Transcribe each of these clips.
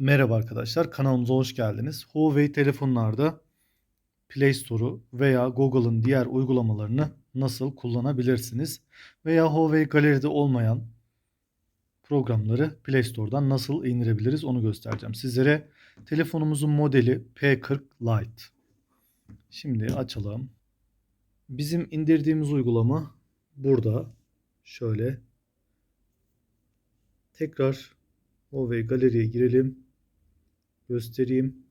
Merhaba arkadaşlar, kanalımıza hoş geldiniz. Huawei telefonlarda Play Store'u veya Google'ın diğer uygulamalarını nasıl kullanabilirsiniz? Veya Huawei galeride olmayan programları Play Store'dan nasıl indirebiliriz onu göstereceğim. Sizlere telefonumuzun modeli P40 Lite. Şimdi açalım. Bizim indirdiğimiz uygulama burada. Şöyle. Tekrar Huawei galeriye girelim. Göstereyim.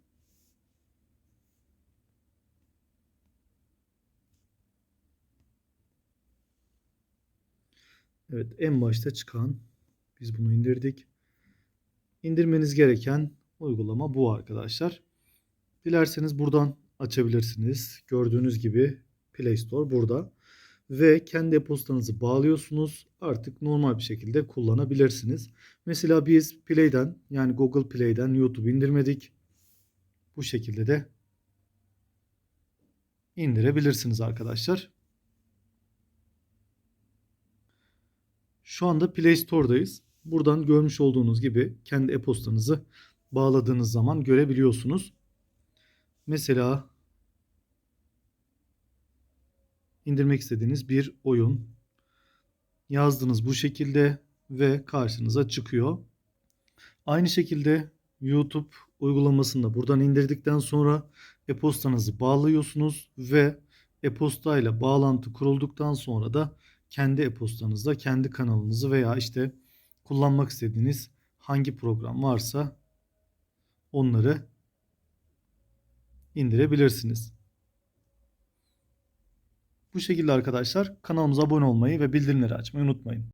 Evet en başta çıkan biz bunu indirdik. İndirmeniz gereken uygulama bu arkadaşlar. Dilerseniz buradan açabilirsiniz. Gördüğünüz gibi Play Store burada. Ve kendi e-postanızı bağlıyorsunuz. Artık normal bir şekilde kullanabilirsiniz. Mesela biz Play'den yani Google Play'den YouTube indirmedik. Bu şekilde de indirebilirsiniz arkadaşlar. Şu anda Play Store'dayız. Buradan görmüş olduğunuz gibi kendi e-postanızı bağladığınız zaman görebiliyorsunuz. Mesela indirmek istediğiniz bir oyun yazdınız bu şekilde ve karşınıza çıkıyor. Aynı şekilde YouTube uygulamasını da buradan indirdikten sonra e-postanızı bağlıyorsunuz ve e-posta ile bağlantı kurulduktan sonra da kendi e-postanızda kendi kanalınızı veya işte kullanmak istediğiniz hangi program varsa onları indirebilirsiniz. Bu şekilde arkadaşlar kanalımıza abone olmayı ve bildirimleri açmayı unutmayın.